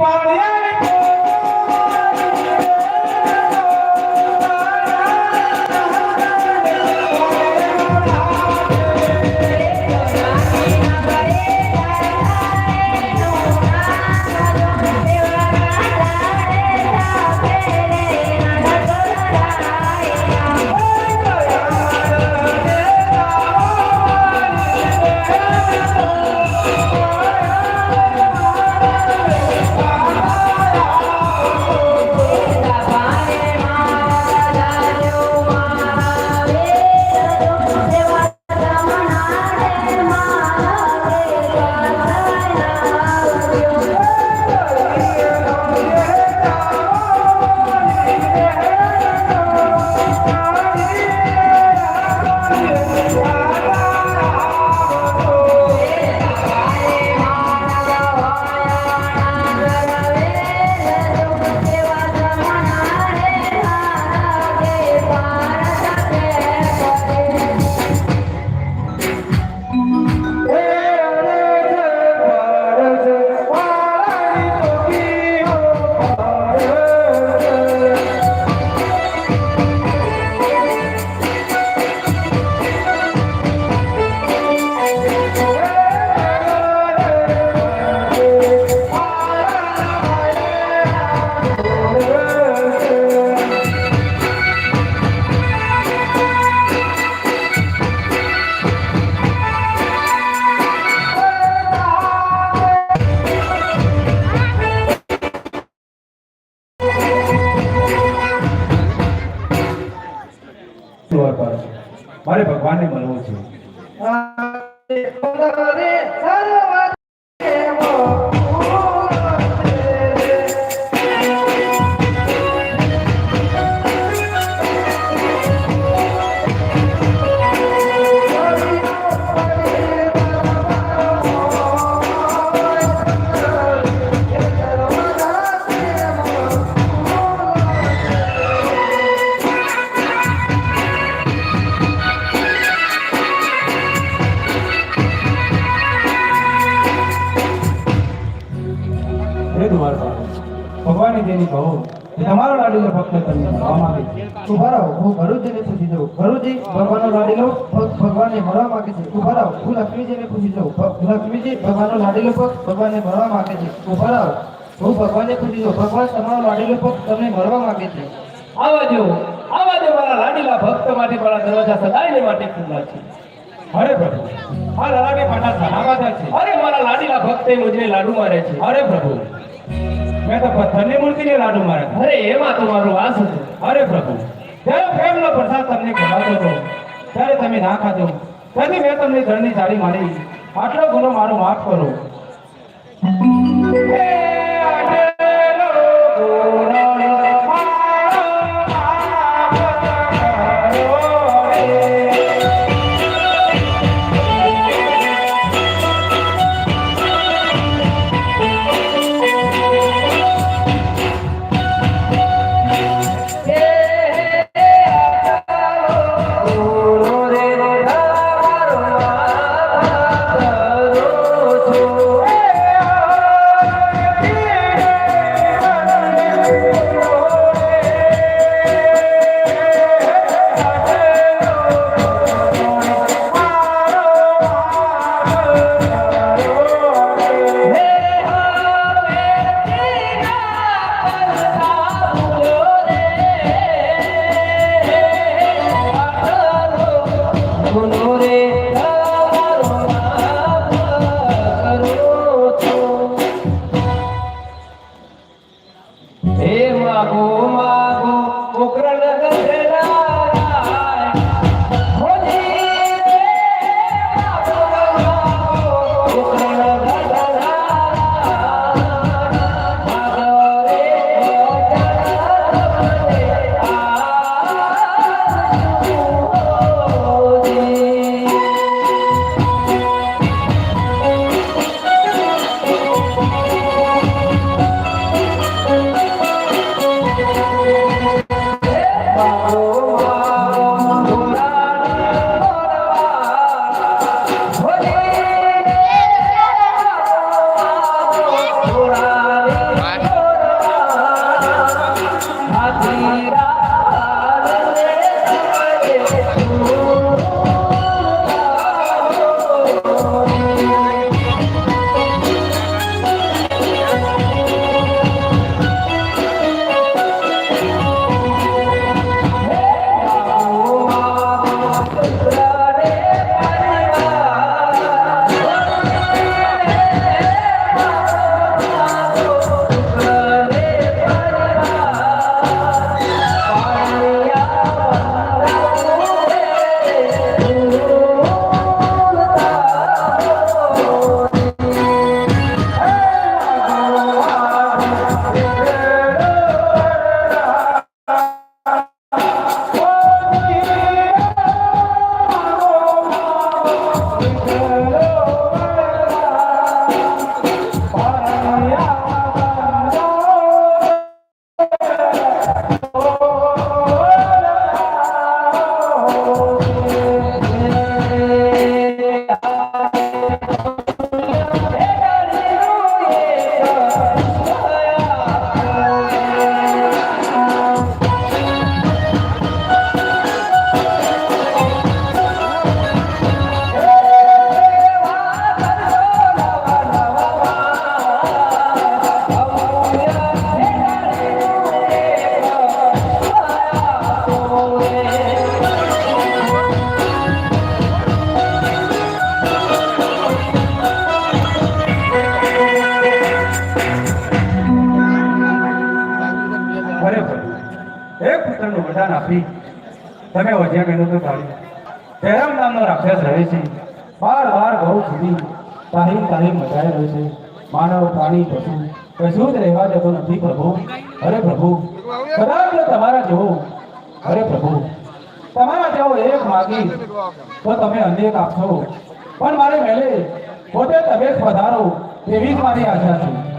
Paulinha! Hare ભગવાનની કહો તમારો લાડીલો ભક્ત તમને મળવા માંગે ઊભા રહો હું ભરૂચજીને પૂછી જાઉં. ભરૂચજી ભગવાનનો લાડીલો ભગવાનને મળવા માંગે છે. ઊભા રહો હું લક્ષ્મીજીને પૂછી જાઉં. લક્ષ્મીજી, ભગવાનનો લાડીલો ભગવાનને મળવા માંગે છે. ઊભા રહો હું ભગવાનને પૂછી જાઉં. ભગવાન તમારો લાડીલો તમને મળવા માંગે છે. આવા જો આવા જો મારા લાડીલા ભક્ત માટે મારા દરવાજા સદાયને માટે ખુલ્લા છે. અરે પ્રભુ આ લડાકે પાટા ધનાવાદા છે. અરે મારા લાડીલા ભક્તે મુજને લાડુ મારે છે. અરે પ્રભુ મેં તો પથ્થરની મૂર્તિને લાડુ માર્યા અરે એમાં તમારું મારું વાસ અરે પ્રભુ, જ્યારે પ્રેમનો પ્રસાદ તમને ખવડાવતો હતો, ત્યારે તમે ના ખાધો. ત્યાંથી મેં તમને ઘરની જાળી મારી આટલો ગુનો મારો માફ કરો. હે વરદાન આપી. તમે વધ્યા મહેનત કાઢી જયરામ નામનો રાક્ષસ રહે છે. બાર બાર બહુ સુધી તારી તારી મચાઈ રહે છે. માનવ, પ્રાણી, પશુ, કશું જ રહેવા જતો નથી પ્રભુ. અરે પ્રભુ, કદાચ તમારા જેવો. અરે પ્રભુ, તમારા જેવો એક માગી તો તમે અનેક આપશો. પણ મારે મેલે, પોતે જ પધારો એવી જ મારી આશા છે.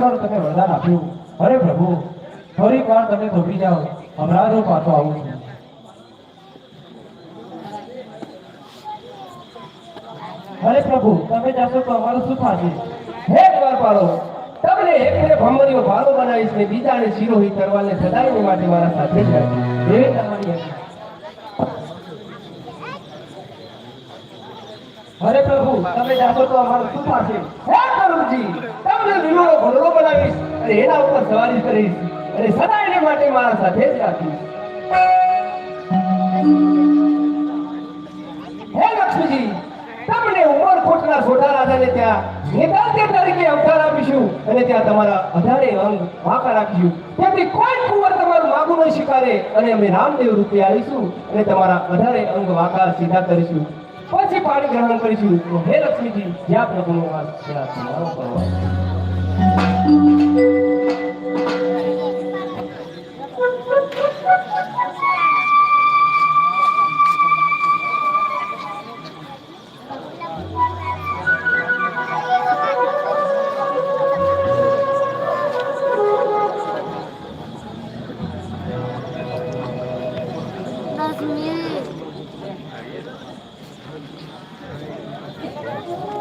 હે તમે વરદાન આપ્યું. અરે પ્રભુ, ફરી વાર તમે થોભી જાઓ. હમણાં હું પાછો આવું છું. અરે પ્રભુ, તમે જાશો તો અમારું શું થશે? હે દ્વારપાલો તમને એકને ભમરીઓ ભાલો બનાવીશ ને બીજાને શિરોહી કરવાને સદાય માટે મારા સાથે જ એવી તમારી અરે પ્રભુ, તમે જાશો તો અમારું શું થશે હે પ્રભુજી, તમને લીલોડો ઘોડો બનાવીશ અને એના ઉપર સવારી કરીશ અને સદાયને માટે મારા સાથે જ રાખીશ. હે લક્ષ્મીજી, તમને ઉમરકોટના છોટા રાજાને ત્યાં નેતાજી તરીકે અવતાર આપીશું અને ત્યાં તમારા અઢારે અંગ વાંકા રાખીશું. તેથી કોઈ કુંવર તમારું માગું નહીં સ્વીકારે અને અમે રામદેવ રૂપે આવીશું અને તમારા અઢારે અંગ વાંકા સીધા કરીશું. પાણી ગ્રહણ કરીશું. હે લક્ષ્મીજી જ્યાં પ્રભુનો વાસ ત્યાં તમારો પ્રવાસ That's me. Thank you.